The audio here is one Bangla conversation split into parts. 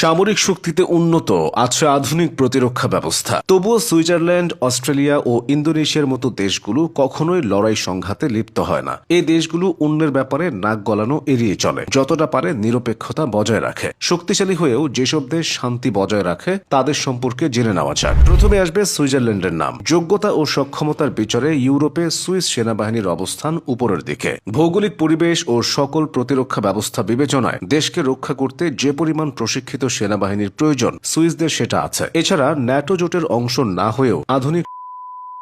সামরিক শক্তিতে উন্নত, আছে আধুনিক প্রতিরক্ষা ব্যবস্থা। তবুও সুইজারল্যান্ড, অস্ট্রেলিয়া ও ইন্দোনেশিয়ার মতো দেশগুলো কখনোই লড়াই সংঘাতে লিপ্ত হয় না। এই দেশগুলো অন্যের ব্যাপারে নাক গলানো এড়িয়ে চলে, যতটা পারে নিরপেক্ষতা বজায় রাখে। শক্তিশালী হয়েও যেসব দেশ শান্তি বজায় রাখে, তাদের সম্পর্কে জেনে নেওয়া যাক। প্রথমে আসবে সুইজারল্যান্ডের নাম। যোগ্যতা ও সক্ষমতার বিচারে ইউরোপে সুইস সেনাবাহিনীর অবস্থান উপরের দিকে। ভৌগোলিক পরিবেশ ও সকল প্রতিরক্ষা ব্যবস্থা বিবেচনায় দেশকে রক্ষা করতে যে পরিমাণ প্রশিক্ষিত সেনাবাহিনীর প্রয়োজন। সুইসদের সেটা আছে। এছাড়া ন্যাটো জোটের অংশ না হয়েও আধুনিক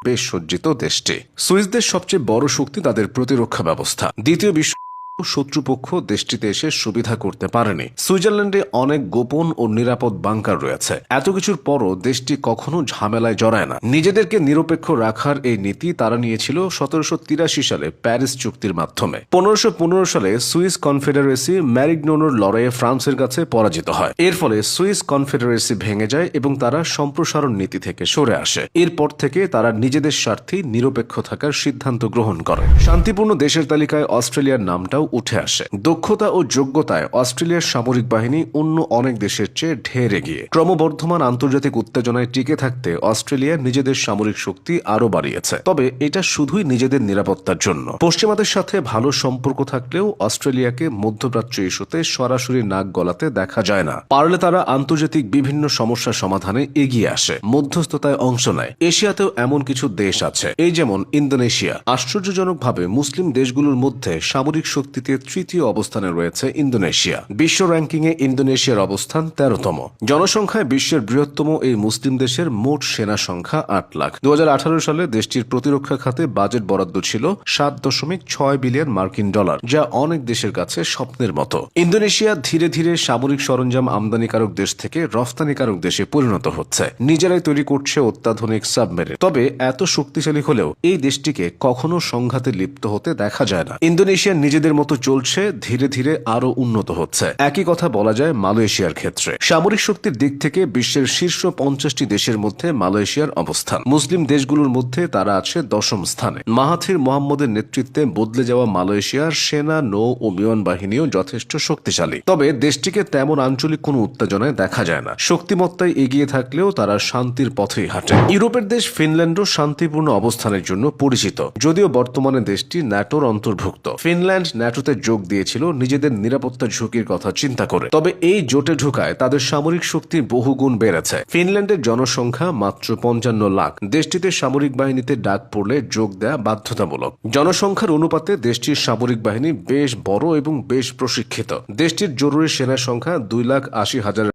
বেশ সজ্জিত দেশটি। সুইসদের সবচেয়ে বড় শক্তি তাদের প্রতিরক্ষা ব্যবস্থা। দ্বিতীয় বিশ্ব শত্রুপক্ষ দেশটিতে এসে সুবিধা করতে পারেনি। সুইজারল্যান্ডে অনেক গোপন ও নিরাপদ বাংকার রয়েছে। এত কিছুর পরও দেশটি কখনো ঝামেলায় জড়ায় না। নিজেদেরকে নিরপেক্ষ রাখার এই নীতি তারা নিয়েছিল সতেরোশো তিরাশি সালে প্যারিস চুক্তির মাধ্যমে। পনেরোশো পনেরো সালে সুইস কনফেডারেসি ম্যারিগনোনোর লড়াইয়ে ফ্রান্সের কাছে পরাজিত হয়। এর ফলে সুইস কনফেডারেসি ভেঙে যায় এবং তারা সম্প্রসারণ নীতি থেকে সরে আসে। এরপর থেকে তারা নিজেদের স্বার্থে নিরপেক্ষ থাকার সিদ্ধান্ত গ্রহণ করে। শান্তিপূর্ণ দেশের তালিকায় অস্ট্রেলিয়ার নামটাও উঠে আসে। দক্ষতা ও যোগ্যতায় অস্ট্রেলিয়ার সামরিক বাহিনী অন্য অনেক দেশের চেয়ে ঢের এগিয়ে। ক্রমবর্ধমান আন্তর্জাতিক উত্তেজনায় টিকে থাকতে অস্ট্রেলিয়া নিজেদের সামরিক শক্তি আরও বাড়িয়েছে। তবে এটা শুধুই নিজেদের নিরাপত্তার জন্য। পশ্চিমাদের সাথে ভালো সম্পর্ক থাকলেও অস্ট্রেলিয়াকে মধ্যপ্রাচ্য ইস্যুতে সরাসরি নাক গলাতে দেখা যায় না। পারলে তারা আন্তর্জাতিক বিভিন্ন সমস্যা সমাধানে এগিয়ে আসে, মধ্যস্থতায় অংশ নেয়। এশিয়াতেও এমন কিছু দেশ আছে, এই যেমন ইন্দোনেশিয়া। আশ্চর্যজনকভাবে মুসলিম দেশগুলোর মধ্যে সামরিক শক্তিতে তৃতীয় অবস্থানে রয়েছে ইন্দোনেশিয়া। বিশ্ব র্যাঙ্কিংয়ে ইন্দোনেশিয়ার অবস্থান তেরোতম। জনসংখ্যায় বিশ্বের বৃহত্তম এই মুসলিম দেশের মোট সেনা সংখ্যা আট লাখ। দু সালে দেশটির প্রতিরক্ষা খাতে বাজেট বরাদ্দ ছিল সাত দশমিক ছয় বিলিয়ন মার্কিন ডলার, যা অনেক দেশের কাছে স্বপ্নের মতো। ইন্দোনেশিয়া ধীরে ধীরে সামরিক সরঞ্জাম আমদানিকারক দেশ থেকে রফতানিকারক দেশে পরিণত হচ্ছে। নিজেরাই তৈরি করছে অত্যাধুনিক সাবমেরিন। তবে এত শক্তিশালী হলেও এই দেশটিকে কখনো সংঘাতে লিপ্ত হতে দেখা যায় না। ইন্দোনেশিয়া নিজেদের মতো চলছে, ধীরে ধীরে আরও উন্নত হচ্ছে। একই কথা বলা যায় মালয়েশিয়ার ক্ষেত্রে। সামরিক শক্তির দিক থেকে বিশ্বের শীর্ষ পঞ্চাশটি দেশের মধ্যে মালয়েশিয়ার অবস্থান। মুসলিম দেশগুলোর মধ্যে তারা আছে দশম স্থানে। মাহাথির মোহাম্মদের নেতৃত্বে বদলে যাওয়া মালয়েশিয়ার সেনা, নৌ ও বিমান বাহিনীও যথেষ্ট শক্তিশালী। তবে দেশটিকে তেমন আঞ্চলিক কোনো উত্তেজনায় দেখা যায় না। শক্তিমত্তায় এগিয়ে থাকলেও তারা শান্তির পথেই হাঁটে। ইউরোপের দেশ ফিনল্যান্ডও শান্তিপূর্ণ অবস্থানের জন্য পরিচিত। যদিও বর্তমানে দেশটি ন্যাটোর অন্তর্ভুক্ত। ফিনল্যান্ড ন্যাটোতে যোগ দিয়েছিল, নিজেদের নিরাপত্তা ঝুঁকির কথা চিন্তা করে। তবে এই জোটে ঢোকায় তাদের সামরিক শক্তি বহুগুণ বেড়েছে। ফিনল্যান্ডের জনসংখ্যা মাত্র পঞ্চান্ন লাখ। দেশটিতে সামরিক বাহিনীতে ডাক পড়লে যোগ দেয়া বাধ্যতামূলক। জনসংখ্যার অনুপাতে দেশটির সামরিক বাহিনী বেশ বড় এবং বেশ প্রশিক্ষিত। দেশটির জরুরি সেনা সংখ্যা দুই লাখ আশি হাজার